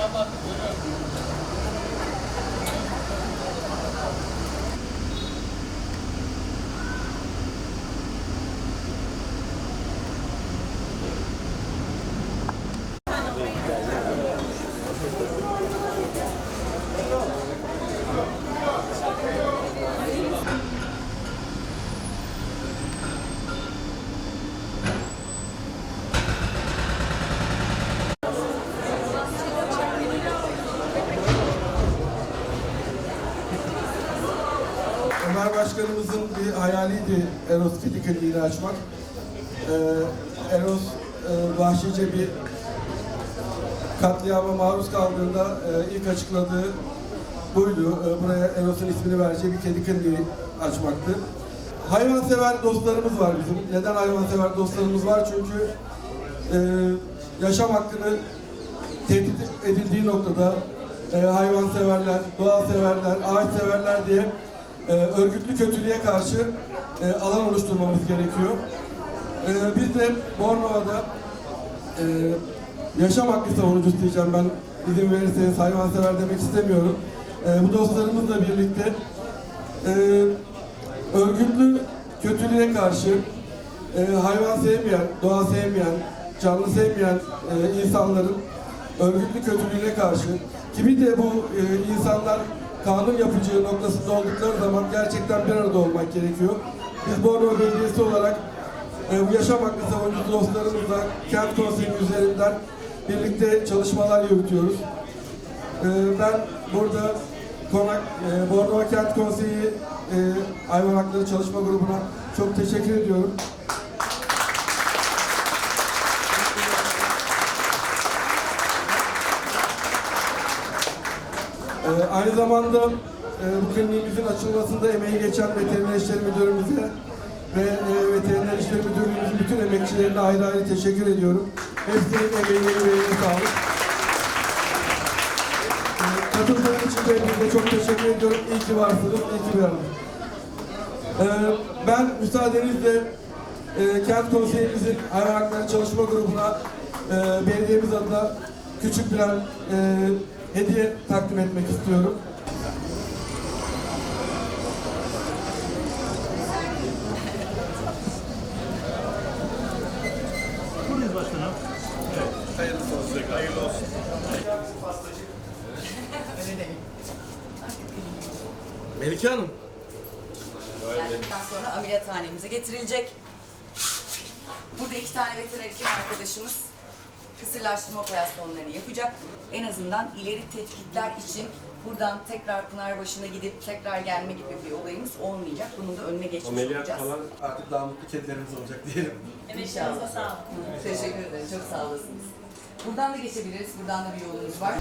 よかった。Ömer Başkanımızın bir hayaliydi Eros Kedi Kliniğini açmak. Ee, Eros e, vahşice bir katliama maruz kaldığında e, ilk açıkladığı buydu. E, buraya Eros'un ismini vereceği bir kedi kliniği açmaktı. Hayvansever dostlarımız var bizim. Neden hayvansever dostlarımız var? Çünkü e, yaşam hakkını tehdit edildiği noktada e, hayvanseverler, doğa severler, ağaç severler diye e, örgütlü kötülüğe karşı e, alan oluşturmamız gerekiyor. E, biz de Bornova'da e, yaşam hakkı savunucusu diyeceğim ben izin verirseniz hayvansever demek istemiyorum. E, bu dostlarımızla birlikte e, örgütlü kötülüğe karşı e, hayvan sevmeyen, doğa sevmeyen, canlı sevmeyen e, insanların örgütlü kötülüğüne karşı kimi de bu e, insanlar kanun yapıcı noktasında oldukları zaman gerçekten bir arada olmak gerekiyor. Biz Bornova Belediyesi olarak e, yaşam hakkı savunucu dostlarımızla kent konseyi üzerinden birlikte çalışmalar yürütüyoruz. E, ben burada Konak, e, Bornova Kent Konseyi e, Hayvan Hakları Çalışma Grubu'na çok teşekkür ediyorum. Ee, aynı zamanda e, bu kliniğimizin açılmasında emeği geçen veteriner işleri müdürümüze ve e, veteriner işleri müdürlüğümüzün bütün emekçilerine ayrı ayrı teşekkür ediyorum. Hepsinin emeğine ve emeğine sağlık. Ee, Katıldığınız için de hepinize çok teşekkür ediyorum. İyi ki varsınız, iyi ki bir. Ee, ben müsaadenizle e, kent konseyimizin hayvan çalışma grubuna e, belediyemiz adına küçük birer e, hediye takdim etmek istiyorum. Buradayız başkanım. Melike Hanım. Geldikten sonra ameliyathanemize getirilecek. Burada iki tane veteriner arkadaşımız kısırlaştırma operasyonlarını yapacak. En azından ileri tetkikler için buradan tekrar Pınarbaşı'na gidip tekrar gelme gibi bir olayımız olmayacak. Bunun da önüne geçmiş Ameliyat olacağız. falan artık daha mutlu kedilerimiz olacak diyelim. İnşallah. Sağ olun. Teşekkür ederim. Çok sağ olasınız. Buradan da geçebiliriz. Buradan da bir yolumuz var.